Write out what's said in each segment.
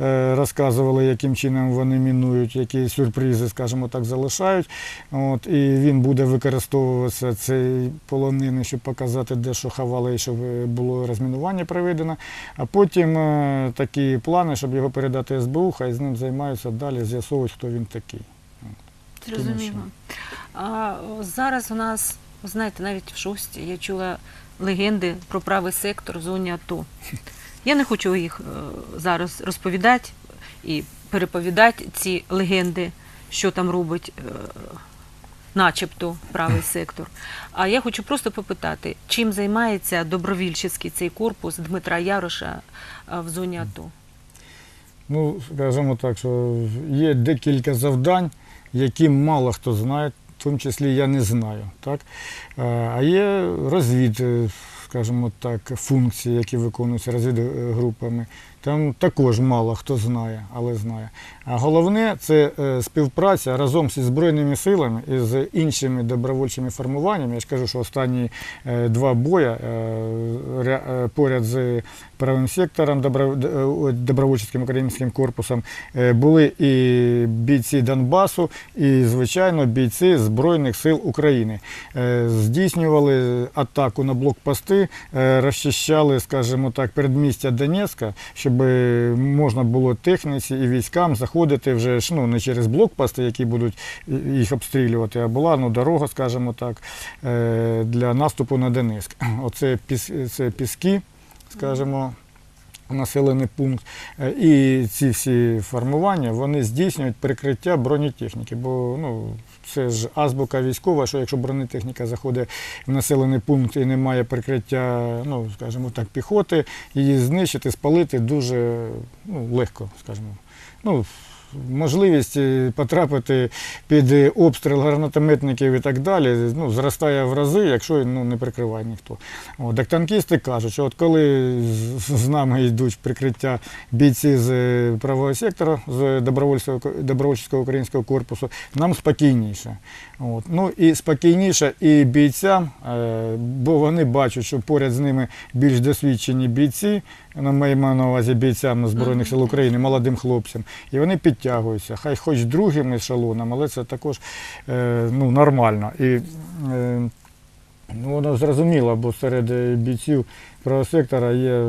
е, розказували, яким чином вони мінують, які сюрпризи, скажімо так, залишають. От, і він буде використовуватися цей полонини, щоб показати, де що ховали, і щоб е, було розмінування проведено. А потім е, такі плани, щоб його передати СБУ, хай з ним займаються далі, з'ясовують, хто він такий. Зрозуміло. А зараз у нас, знаєте, навіть в шості я чула легенди про правий сектор в зоні АТО. Я не хочу їх е, зараз розповідати і переповідати ці легенди, що там робить е, начебто правий сектор. А я хочу просто попитати, чим займається добровільчий цей корпус Дмитра Яроша е, в зоні АТО? Ну, скажімо так, що є декілька завдань, які мало хто знає, в тому числі я не знаю. Так? Е, А є розвід, е, скажімо так, функції, які виконуються розвідгрупами. Там також мало хто знає, але знає. А головне це е, співпраця разом зі Збройними силами і з іншими добровольчими формуваннями. Я ж кажу, що останні е, два боя е, ря- поряд з правим сектором, добровольчим українським корпусом були і бійці Донбасу, і, звичайно, бійці Збройних сил України. Здійснювали атаку на блокпости, розчищали, скажімо так, передмістя Донецька, щоб можна було техніці і військам заходити вже ж, ну, не через блокпости, які будуть їх обстрілювати, а була ну, дорога, скажімо так, е, для наступу на Донецьк. Оце це піски, скажімо, населений пункт. Е, І ці всі формування вони здійснюють прикриття бронетехніки, бо ну, це ж азбука військова, що якщо бронетехніка заходить в населений пункт і немає прикриття, ну, скажімо так, піхоти, її знищити, спалити дуже ну, легко, скажімо. Ну, Можливість е, потрапити під е, обстріл гранатометників і так далі ну, зростає в рази, якщо ну, не прикриває ніхто. От, так танкісти кажуть, що от коли з, нами йдуть в прикриття бійці з е, правого сектора, з добровольчого українського корпусу, нам спокійніше. От. Ну і спокійніше і бійцям, бо вони бачать, що поряд з ними більш досвідчені бійці, ми маємо на увазі бійцям Збройних сил України, молодим хлопцям, і вони підтягуються, хай хоч другим ешелоном, але це також е, ну, нормально. І е, ну, воно зрозуміло, бо серед бійців правого сектора є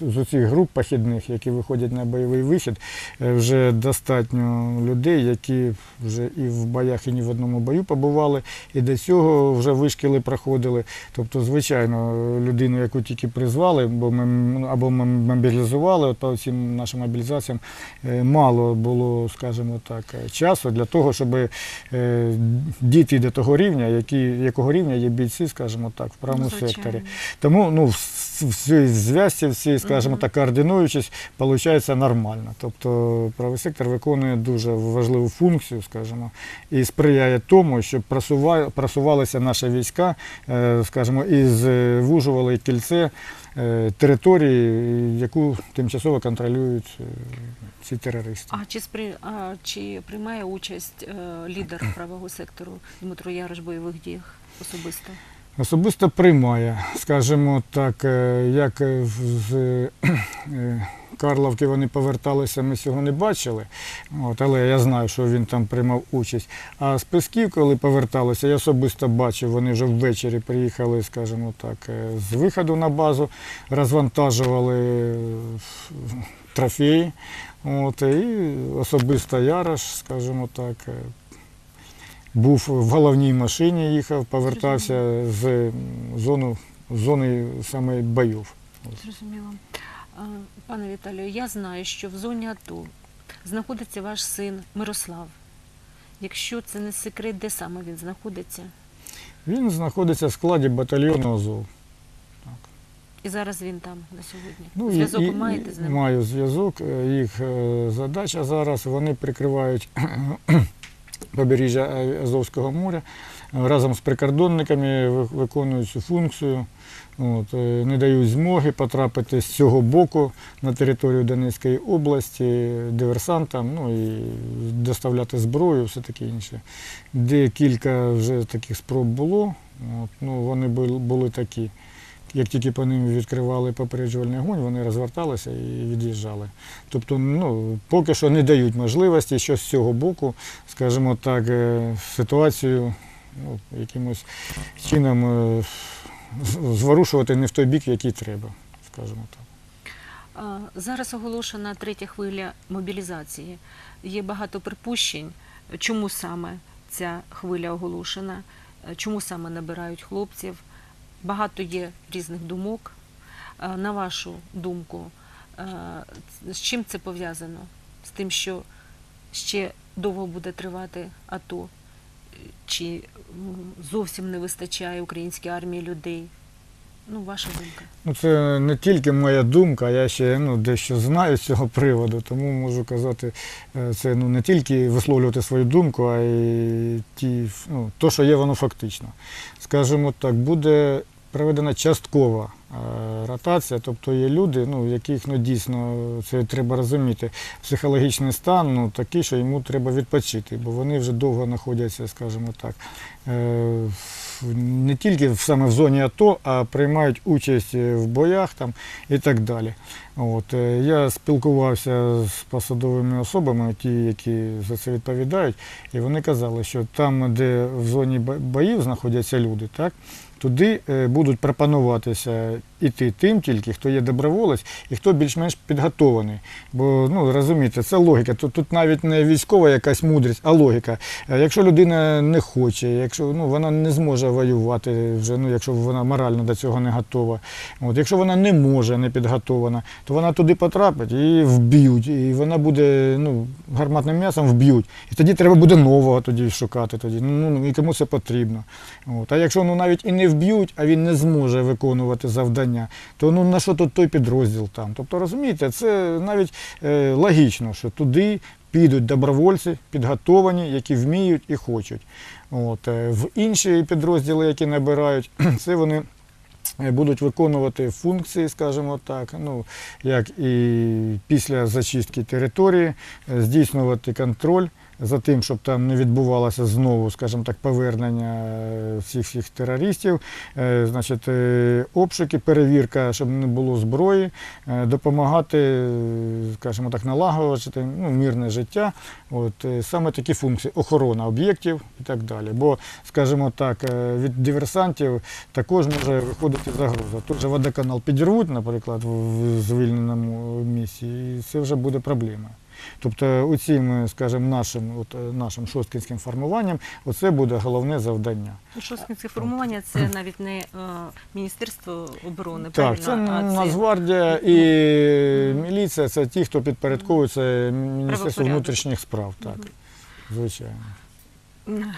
з оцих груп похідних, які виходять на бойовий вихід, е, вже достатньо людей, які вже і в боях, і ні в одному бою побували, і до цього вже вишкіли проходили. Тобто, звичайно, людину, яку тільки призвали, бо ми або ми мобілізували, от по цим нашим мобілізаціям е, мало було, скажімо так, е, часу для того, щоб дійти до того рівня, які, якого рівня є бійці, скажімо так, в правому Ну, секторі. Тому ну, в в зв'язці, всі, скажімо так, координуючись, виходить нормально. Тобто правий сектор виконує дуже важливу функцію, скажімо, і сприяє тому, щоб просува- просувалися наші війська, е, скажімо, і звужували кільце е, території, яку тимчасово контролюють е, ці терористи. А чи спри... а, чи приймає участь лідер правого сектору Дмитро Ярош в бойових діях особисто? Особисто приймає, скажімо так, е, як е, з е, Карловки вони поверталися, ми цього не бачили, от, але я знаю, що він там приймав участь. А з Песків, коли поверталися, я особисто бачив, вони вже ввечері приїхали, скажімо так, з виходу на базу, розвантажували трофеї. От, і особисто Ярош, скажімо так, був в головній машині, їхав, повертався з зону, зони саме бойов. Зрозуміло. Пане Віталію, я знаю, що в зоні АТО знаходиться ваш син Мирослав. Якщо це не секрет, де саме він знаходиться? Він знаходиться в складі батальйону Азов. І зараз він там на сьогодні. Ну, Зв'язок і- маєте з ним? Маю зв'язок. Е, Їх е, задача зараз, вони прикривають побережжя Азовського моря. Разом з прикордонниками виконують цю функцію. От, е, не дають змоги потрапити з цього боку на територію Донецької області диверсантам, ну і доставляти зброю, все таке інше. Де кілька вже таких спроб було, от, ну, вони були такі. Як тільки по ним відкривали попереджувальний огонь, вони розверталися і від'їжджали. Тобто, ну, поки що не дають можливості, що з цього боку, скажімо так, е, ситуацію ну, якимось чином е, зворушувати не в той бік, який треба, скажімо так. Зараз оголошена третя хвиля мобілізації. Є багато припущень, чому саме ця хвиля оголошена, е, чому саме набирають хлопців. Багато є різних думок. На вашу думку, е, з чим це пов'язано? З тим, що ще довго буде тривати АТО? Чи зовсім не вистачає українській армії людей? Ну, ваша думка. Ну, це не тільки моя думка, я ще ну, дещо знаю з цього приводу, тому можу казати, е, це ну, не тільки висловлювати свою думку, а й ті, ну, то, що є воно фактично. Скажімо так, буде проведена часткова е, ротація, тобто є люди, ну, яких ну, дійсно це треба розуміти. Психологічний стан ну, такий, що йому треба відпочити, бо вони вже довго знаходяться, скажімо так, е, не тільки саме в зоні АТО, а приймають участь е, в боях там і так далі. От, я спілкувався з посадовими особами, ті, які за це відповідають, і вони казали, що там, де в зоні боїв знаходяться люди, так, туди е, будуть пропонуватися іти тим тільки, хто є доброволець і хто більш-менш підготований. Бо ну розумієте, це логіка. Тут, тут навіть не військова якась мудрість, а логіка. Е, Якщо людина не хоче, якщо ну вона не зможе воювати вже, ну якщо вона морально до цього не готова. От якщо вона не може, не підготована, то вона туди потрапить і вб'ють, і вона буде ну гарматним м'ясом вб'ють. І тоді треба буде нового тоді шукати. Тоді ну ну, і кому це потрібно. От. А якщо ну навіть і не вб'ють, а він не зможе виконувати завдання, то ну на що тут той підрозділ там? Тобто розумієте, це навіть е, логічно, що туди підуть добровольці, підготовані, які вміють і хочуть. От. е, В інші підрозділи, які набирають, це вони е, будуть виконувати функції, скажімо так, ну, як і після зачистки території, е, здійснювати контроль за тим, щоб там не відбувалося знову, скажімо так, повернення е, всіх всіх терористів, Е, значить, е, обшуки, перевірка, щоб не було зброї, допомагати, скажімо так, налагоджувати ну, мирне життя. От саме такі функції охорона об'єктів і так далі. Бо, скажімо так, від диверсантів також може виходити загроза. Тут же водоканал підірвуть, наприклад, в звільненому місці, і це вже буде проблема. Тобто, оцим, скажімо, нашим, от, е, нашим шосткінським формуванням, оце буде головне завдання. Шосткінське формування це навіть не е, Міністерство оборони, Так, це правильно? а Нацгвардія і міліція це ті, хто підпорядковується Міністерству внутрішніх справ. Так, звичайно.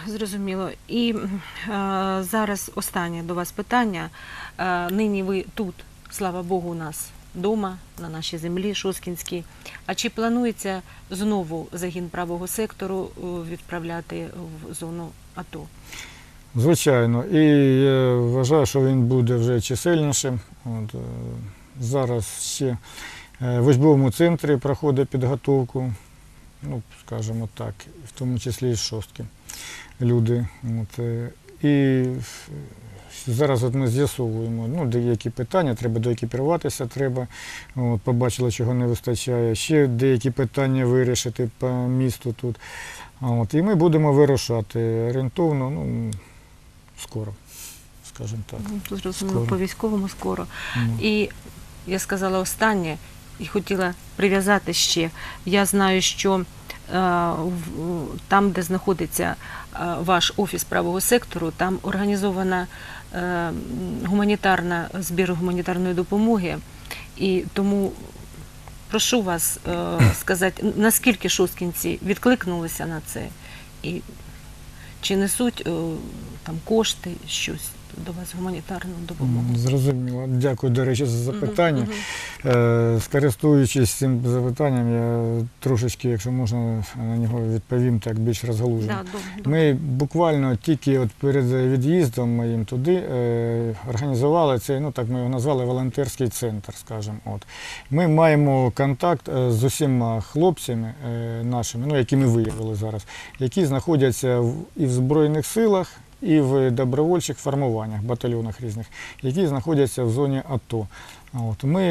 Зрозуміло. І е, зараз останнє до вас питання. Е, нині ви тут, слава Богу, у нас вдома, на нашій землі, Шоскінській. А чи планується знову загін правого сектору е, відправляти в зону АТО? Звичайно. І я вважаю, що він буде вже чисельнішим. От, е, зараз ще е, в учбовому центрі проходить підготовку, ну, скажімо так, в тому числі і шостки люди. От, е, і е, зараз от ми з'ясовуємо ну, деякі питання, треба доекіпіруватися, треба. От, побачили, чого не вистачає. Ще деякі питання вирішити по місту тут. От, і ми будемо вирушати орієнтовно, ну, скоро, скажімо так. Ну, тут Зрозуміло, по військовому скоро. Ну. І я сказала останнє і хотіла прив'язати ще. Я знаю, що е, там, де знаходиться е, ваш офіс правого сектору, там організована гуманітарна збір гуманітарної допомоги. І тому прошу вас е, сказати, наскільки шосткінці відкликнулися на це, і чи несуть е, там кошти, щось до вас гуманітарну допомогу. Зрозуміло. Дякую, до речі, за запитання. Е, Скористуючись цим запитанням, я трошечки, якщо можна, на нього відповім так більш розгалужено. Да. Ми буквально тільки от перед від'їздом моїм туди е, організували цей, ну так ми його назвали волонтерський центр, скажімо. От. Ми маємо контакт е, з усіма хлопцями нашими, ну, які ми виявили зараз, які знаходяться і в Збройних силах, і в добровольчих формуваннях, батальйонах різних, які знаходяться в зоні АТО. От, ми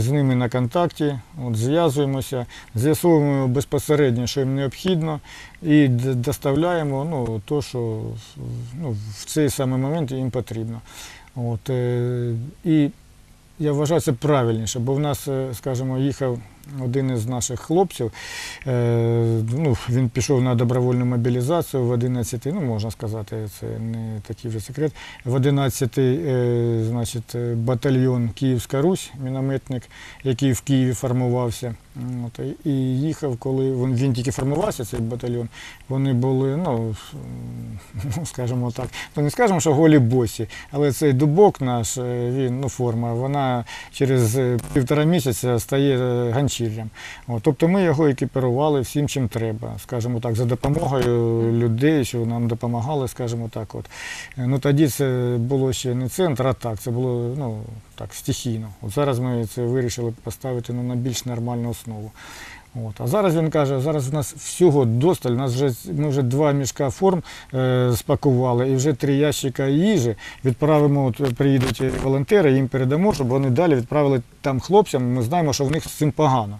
з ними на контакті, зв'язуємося, з'ясовуємо безпосередньо, що їм необхідно, і доставляємо ну, то, що ну, в цей самий момент їм потрібно. От, е, і я вважаю це правильніше, бо в нас, е, скажімо, їхав один із наших хлопців. Е, ну, він пішов на добровольну мобілізацію в 11, ну можна сказати, це не такий вже секрет. В 11-й значить, е, батальйон Київська Русь, мінометник, який в Києві формувався. От, і їхав, коли він, він тільки формувався, цей батальйон, вони були, ну, ну, скажімо так, ну не скажемо, що голі босі, але цей дубок наш, е, він, ну, форма, вона через е, півтора місяця стає е, ганчір'ям. Тобто ми його екіпірували всім, чим треба, скажімо так, за допомогою людей, що нам допомагали, скажімо так. От. Ну, тоді це було ще не центр, а так, це було ну, так, стихійно. От зараз ми це вирішили поставити ну, на більш нормальну основу. От. А зараз він каже, зараз у нас всього досталь, у нас вже, ми вже два мішка форм е, спакували і вже три ящика їжі відправимо, от, приїдуть волонтери, їм передамо, щоб вони далі відправили там хлопцям, ми знаємо, що в них з цим погано.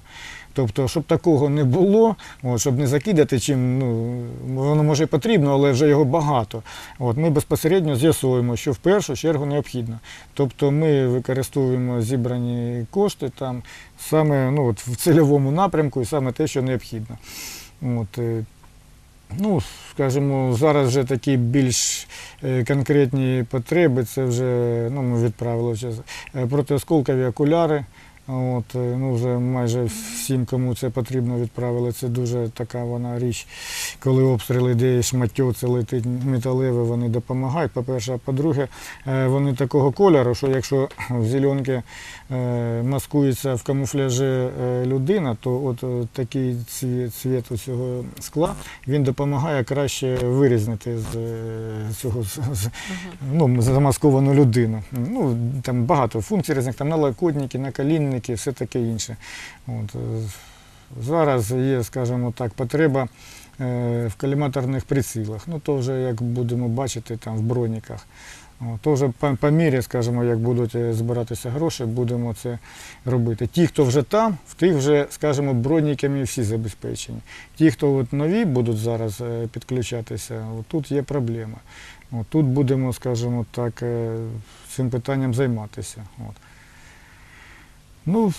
Тобто, щоб такого не було, от, щоб не закидати чим, ну, воно може потрібно, але вже його багато. От, ми безпосередньо з'ясуємо, що в першу чергу необхідно. Тобто ми використовуємо зібрані кошти там саме ну, от, в цільовому напрямку і саме те, що необхідно. От, е, Ну, скажімо, зараз вже такі більш е, конкретні потреби. Це вже ну, ми відправили вже е, протиосколкові окуляри. От, е, ну, вже майже всім, кому це потрібно, відправили. Це дуже така вона річ, коли обстріли, де шматтю, це летить металеве, вони допомагають. По-перше, а по-друге, е, вони такого кольору, що якщо в зеленки е, маскується в камуфляжі людина, то от такий цвіт, цвіт у цього скла він допомагає краще вирізнити з цього з- ну, замасковану людину. Ну, там багато функцій різних, там налокотники, наколінники, все таке інше. От, е, зараз є, скажімо так, потреба е, в коліматорних прицілах. Ну, то вже, як будемо бачити, там в броніках. То вже по, по мірі, скажімо, як будуть е, збиратися гроші, будемо це робити. Ті, хто вже там, в тих вже, скажімо, броніками всі забезпечені. Ті, хто от нові будуть зараз підключатися, от тут є проблема. От тут будемо, скажімо так, цим питанням займатися. От. Ну,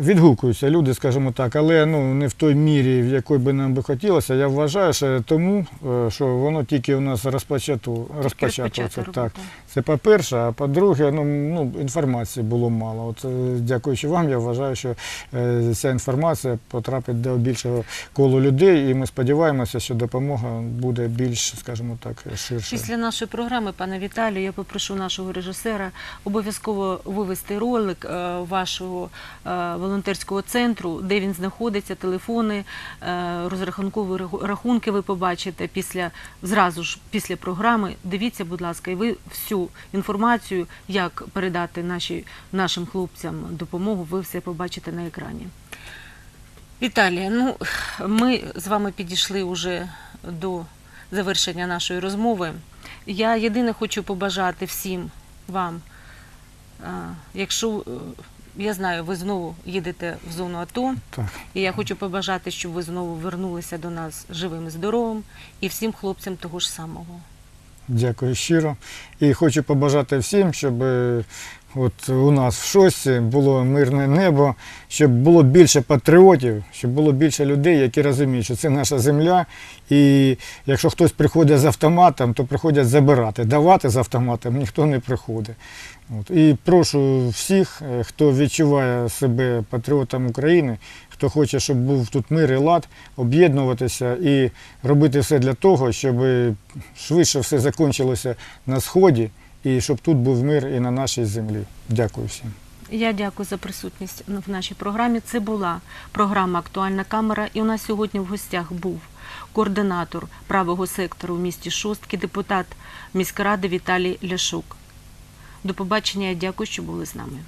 відгукуються люди, скажімо так, але ну, не в той мірі, в якій би нам би хотілося. Я вважаю, що тому, е, що воно тільки у нас розпочату, розпочатується. Так. Це по-перше, а по-друге, ну, ну, інформації було мало. От, е, дякуючи вам, я вважаю, що е, ця інформація потрапить до більшого колу людей, і ми сподіваємося, що допомога буде більш, скажімо так, ширше. Після нашої програми, пане Віталію, я попрошу нашого режисера обов'язково вивести ролик е, вашого е, волонтерського центру, де він знаходиться, телефони, е, розрахункові рахунки ви побачите після зразу ж після програми. Дивіться, будь ласка, і ви всю інформацію, як передати наші, нашим хлопцям допомогу, ви все побачите на екрані. Віталія, ну ми з вами підійшли вже до завершення нашої розмови. Я єдине хочу побажати всім вам, якщо е, я знаю, ви знову їдете в зону АТО, Так. і я хочу побажати, щоб ви знову вернулися до нас живим і здоровим, і всім хлопцям того ж самого. Дякую щиро. І хочу побажати всім, щоб е, от у нас в шості було мирне небо, щоб було більше патріотів, щоб було більше людей, які розуміють, що це наша земля. І якщо хтось приходить з автоматом, то приходять забирати. Давати з автоматом ніхто не приходить. От. І прошу всіх, е, хто відчуває себе патріотом України, хто хоче, щоб був тут мир і лад, об'єднуватися і робити все для того, щоб швидше все закінчилося на сході, і щоб тут був мир і на нашій землі. Дякую всім. Я дякую за присутність в нашій програмі. Це була програма Актуальна камера. І у нас сьогодні в гостях був координатор правого сектору в місті Шостки, депутат міськради Віталій Ляшук. До побачення. Я дякую, що були з нами.